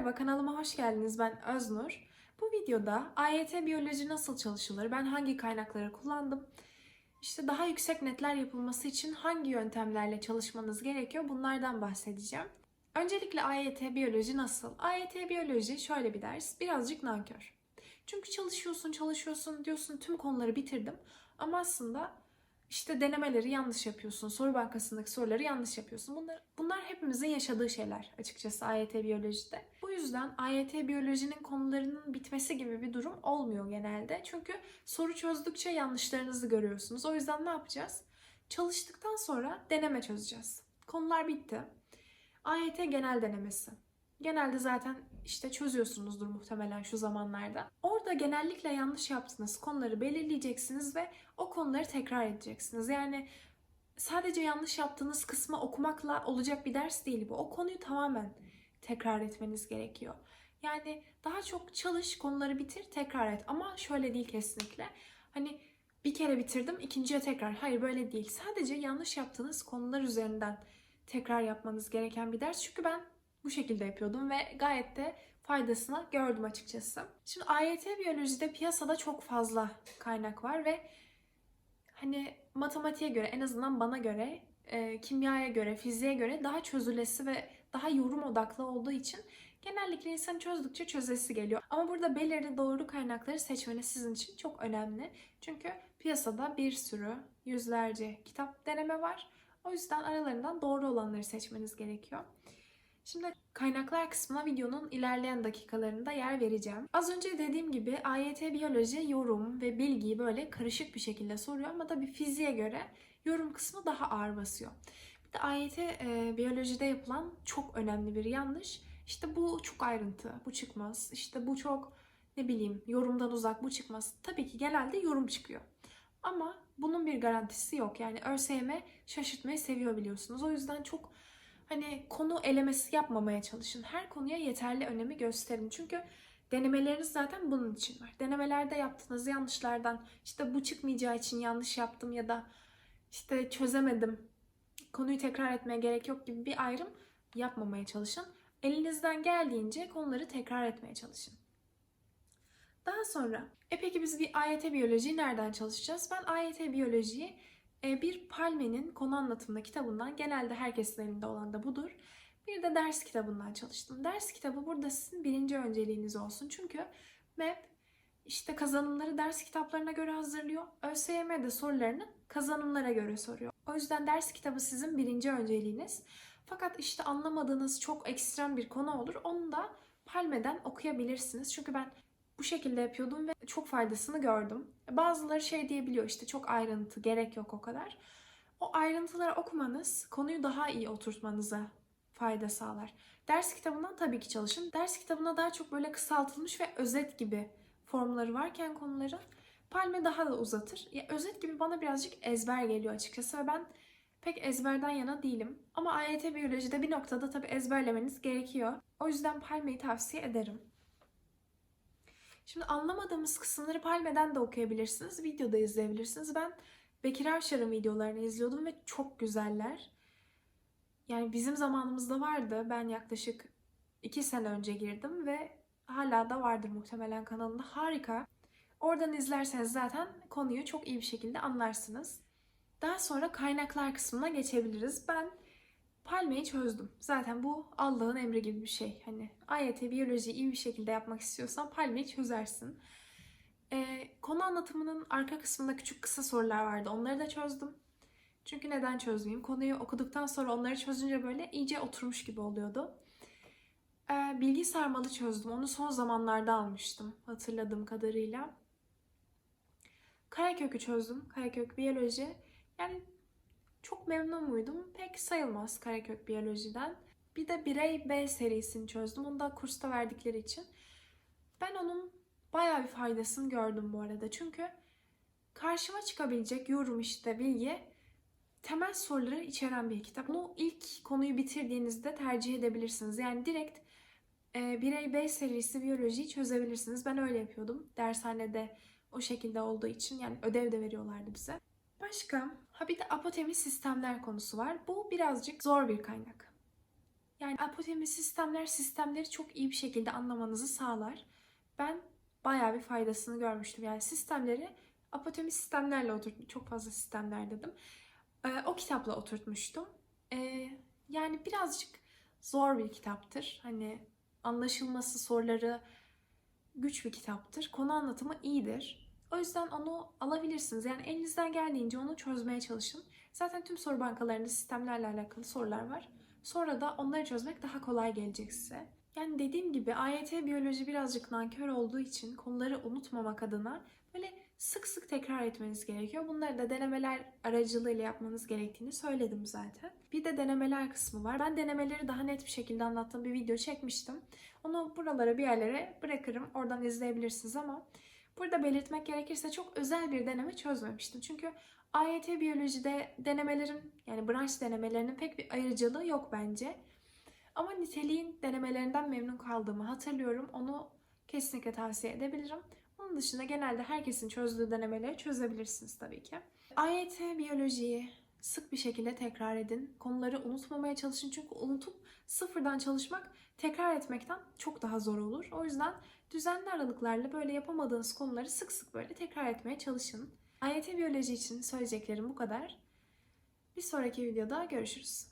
Merhaba kanalıma hoş geldiniz. Ben Öznur. Bu videoda AYT biyoloji nasıl çalışılır? Ben hangi kaynakları kullandım? İşte daha yüksek netler yapılması için hangi yöntemlerle çalışmanız gerekiyor? Bunlardan bahsedeceğim. Öncelikle AYT biyoloji nasıl? AYT biyoloji şöyle bir ders. Birazcık nankör. Çünkü çalışıyorsun, çalışıyorsun diyorsun tüm konuları bitirdim. Ama aslında işte denemeleri yanlış yapıyorsun. Soru bankasındaki soruları yanlış yapıyorsun. Bunlar, bunlar hepimizin yaşadığı şeyler açıkçası AYT biyolojide. Bu yüzden AYT biyolojinin konularının bitmesi gibi bir durum olmuyor genelde. Çünkü soru çözdükçe yanlışlarınızı görüyorsunuz. O yüzden ne yapacağız? Çalıştıktan sonra deneme çözeceğiz. Konular bitti. AYT genel denemesi. Genelde zaten işte çözüyorsunuzdur muhtemelen şu zamanlarda. Orada genellikle yanlış yaptığınız konuları belirleyeceksiniz ve o konuları tekrar edeceksiniz. Yani sadece yanlış yaptığınız kısmı okumakla olacak bir ders değil bu. O konuyu tamamen tekrar etmeniz gerekiyor. Yani daha çok çalış, konuları bitir, tekrar et. Ama şöyle değil kesinlikle. Hani bir kere bitirdim, ikinciye tekrar. Hayır böyle değil. Sadece yanlış yaptığınız konular üzerinden tekrar yapmanız gereken bir ders. Çünkü ben bu şekilde yapıyordum ve gayet de faydasını gördüm açıkçası. Şimdi AYT biyolojide piyasada çok fazla kaynak var ve hani matematiğe göre en azından bana göre e, kimyaya göre, fiziğe göre daha çözülesi ve daha yorum odaklı olduğu için genellikle insan çözdükçe çözesi geliyor. Ama burada belirli doğru kaynakları seçmeniz sizin için çok önemli. Çünkü piyasada bir sürü yüzlerce kitap deneme var. O yüzden aralarından doğru olanları seçmeniz gerekiyor. Şimdi kaynaklar kısmına videonun ilerleyen dakikalarında yer vereceğim. Az önce dediğim gibi AYT biyoloji yorum ve bilgiyi böyle karışık bir şekilde soruyor ama tabii fiziğe göre yorum kısmı daha ağır basıyor. Bir de AYT e, biyolojide yapılan çok önemli bir yanlış. İşte bu çok ayrıntı, bu çıkmaz. İşte bu çok ne bileyim yorumdan uzak, bu çıkmaz. Tabii ki genelde yorum çıkıyor. Ama bunun bir garantisi yok. Yani ÖSYM şaşırtmayı seviyor biliyorsunuz. O yüzden çok hani konu elemesi yapmamaya çalışın. Her konuya yeterli önemi gösterin. Çünkü denemeleriniz zaten bunun için var. Denemelerde yaptığınız yanlışlardan işte bu çıkmayacağı için yanlış yaptım ya da işte çözemedim. Konuyu tekrar etmeye gerek yok gibi bir ayrım yapmamaya çalışın. Elinizden geldiğince konuları tekrar etmeye çalışın. Daha sonra, e peki biz bir AYT biyolojiyi nereden çalışacağız? Ben AYT biyolojiyi bir Palme'nin konu anlatımında kitabından, genelde herkesin elinde olan da budur. Bir de ders kitabından çalıştım. Ders kitabı burada sizin birinci önceliğiniz olsun. Çünkü MEP işte kazanımları ders kitaplarına göre hazırlıyor. ÖSYM de sorularını kazanımlara göre soruyor. O yüzden ders kitabı sizin birinci önceliğiniz. Fakat işte anlamadığınız çok ekstrem bir konu olur. Onu da Palme'den okuyabilirsiniz. Çünkü ben bu şekilde yapıyordum ve çok faydasını gördüm. Bazıları şey diyebiliyor işte çok ayrıntı gerek yok o kadar. O ayrıntıları okumanız konuyu daha iyi oturtmanıza fayda sağlar. Ders kitabından tabii ki çalışın. Ders kitabında daha çok böyle kısaltılmış ve özet gibi formları varken konuların Palme daha da uzatır. Ya özet gibi bana birazcık ezber geliyor açıkçası ve ben pek ezberden yana değilim. Ama AYT biyolojide bir noktada tabii ezberlemeniz gerekiyor. O yüzden Palme'yi tavsiye ederim. Şimdi anlamadığımız kısımları Palme'den de okuyabilirsiniz. Videoda izleyebilirsiniz. Ben Bekir Avşar'ın videolarını izliyordum ve çok güzeller. Yani bizim zamanımızda vardı. Ben yaklaşık iki sene önce girdim ve hala da vardır muhtemelen kanalında. Harika. Oradan izlerseniz zaten konuyu çok iyi bir şekilde anlarsınız. Daha sonra kaynaklar kısmına geçebiliriz. Ben Palme'yi çözdüm. Zaten bu Allah'ın emri gibi bir şey. Hani AYT biyolojiyi iyi bir şekilde yapmak istiyorsan Palme'yi çözersin. Ee, konu anlatımının arka kısmında küçük kısa sorular vardı. Onları da çözdüm. Çünkü neden çözmeyeyim? Konuyu okuduktan sonra onları çözünce böyle iyice oturmuş gibi oluyordu. Ee, bilgi sarmalı çözdüm. Onu son zamanlarda almıştım hatırladığım kadarıyla. Karekökü çözdüm. Karekök biyoloji. Yani çok memnun muydum? Pek sayılmaz Karekök biyolojiden. Bir de Birey B serisini çözdüm. Onu da kursta verdikleri için. Ben onun bayağı bir faydasını gördüm bu arada. Çünkü karşıma çıkabilecek yorum işte bilgi temel soruları içeren bir kitap. Bunu ilk konuyu bitirdiğinizde tercih edebilirsiniz. Yani direkt e, Birey B serisi biyolojiyi çözebilirsiniz. Ben öyle yapıyordum. Dershanede o şekilde olduğu için yani ödev de veriyorlardı bize. Başka? Ha bir de apotemi sistemler konusu var. Bu birazcık zor bir kaynak. Yani apotemi sistemler sistemleri çok iyi bir şekilde anlamanızı sağlar. Ben bayağı bir faydasını görmüştüm. Yani sistemleri apotemi sistemlerle oturttum. Çok fazla sistemler dedim. Ee, o kitapla oturtmuştum. Ee, yani birazcık zor bir kitaptır. Hani anlaşılması, soruları güç bir kitaptır. Konu anlatımı iyidir. O yüzden onu alabilirsiniz. Yani elinizden geldiğince onu çözmeye çalışın. Zaten tüm soru bankalarında sistemlerle alakalı sorular var. Sonra da onları çözmek daha kolay gelecek size. Yani dediğim gibi AYT biyoloji birazcık nankör olduğu için konuları unutmamak adına böyle sık sık tekrar etmeniz gerekiyor. Bunları da denemeler aracılığıyla yapmanız gerektiğini söyledim zaten. Bir de denemeler kısmı var. Ben denemeleri daha net bir şekilde anlattığım bir video çekmiştim. Onu buralara bir yerlere bırakırım. Oradan izleyebilirsiniz ama burada belirtmek gerekirse çok özel bir deneme çözmemiştim. Çünkü AYT biyolojide denemelerin yani branş denemelerinin pek bir ayrıcalığı yok bence. Ama niteliğin denemelerinden memnun kaldığımı hatırlıyorum. Onu kesinlikle tavsiye edebilirim. Onun dışında genelde herkesin çözdüğü denemeleri çözebilirsiniz tabii ki. AYT biyolojiyi sık bir şekilde tekrar edin. Konuları unutmamaya çalışın çünkü unutup sıfırdan çalışmak tekrar etmekten çok daha zor olur. O yüzden düzenli aralıklarla böyle yapamadığınız konuları sık sık böyle tekrar etmeye çalışın. AYT biyoloji için söyleyeceklerim bu kadar. Bir sonraki videoda görüşürüz.